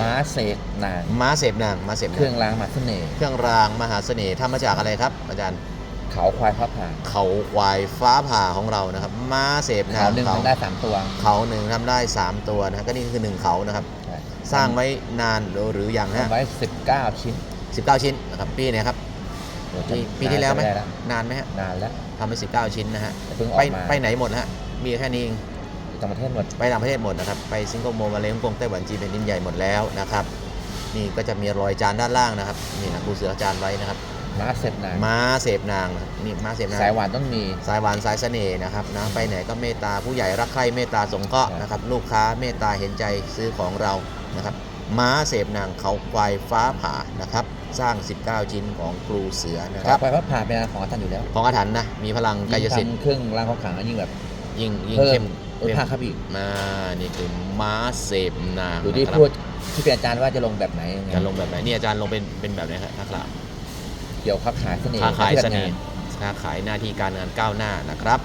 ม้าเสกนางม้าเสพนางม้าเสพเคนารื่องงรางมหาเสน่ห์เครื่องรางมหาเสน่ห์ทำมาจากอะไรครับ อาจารย์เขาควายพระผ่าเขาควายฟ้าผ่าของเรานะครับม้าเสพนาเขางหนึ่งเขาทำได้สามตัวเขาหนึ่งทำได้3ตัวนะก็นี่คือ1เขานะครับ ใช่สร้างไว้นานหรือหรือยังนะทำไว้สิบเก้าชิ้น19ชิ้นนะครับปีไหนครับโอ้ปีจำปีที่แล้วไหมจำด้นานไหมฮะนานแล้วทำไป19ชิ้นนะฮะแต่เพิ่งออไปกมาไปไหนหมดฮะมีแค่นี้เอง ต่างประเทศหมด ไปต่างประเทศหมดนะครับ ไปสิงคโปร์มาเลฮ่องกงไต้หวันจีนเป็นดินใหญ่หมดแล้วนะครับ นี่ก็จะมีรอยจานด้านล่างนะครับ นี่นะครูเสือจานไว้นะครับ ม้าเสกนางม้าเสพนางนะครับนี่ม้าเสพนาง สายหวานต้องมี สายหวานสายเสน่ห์นะครับนะไปไหนก็เมตตาผู้ใหญ่รักใคร่เมตตาสงเคราะห์ครับนะครับลูกค้าเมตตาเห็นใจซื้อของเรานะครับ ม้าเสพนางเขาควายฟ้าผ่านะครับ สร้าง 19 ชิ้นของครูเสือนะคเขารับควายพระผ่าเป็นอาของอาจารย์อยู่แล้วของอาถรรพ์นะมีพลังกายสิทธิ์ยิ่งทำเครื่องรางของขลังยิ่งแบบ ยิ่งยิ่งเพิ่เข้ม มเออภาคครับอีกมานี่คือม้าเสพนางดูที่นะครับพูดที่เป็นอาจารย์ว่าจะลงแบบไหนยังไงจะลงแบบไหนนี่อาจารย์ลงเป็นเป็นแบบไหนครับครับเกี่ยวกับค้าขายเสน่ห์ค้าขายที่เสทำงน่ห์ค้าขายหน้าที่การงานก้าวหน้านะครับ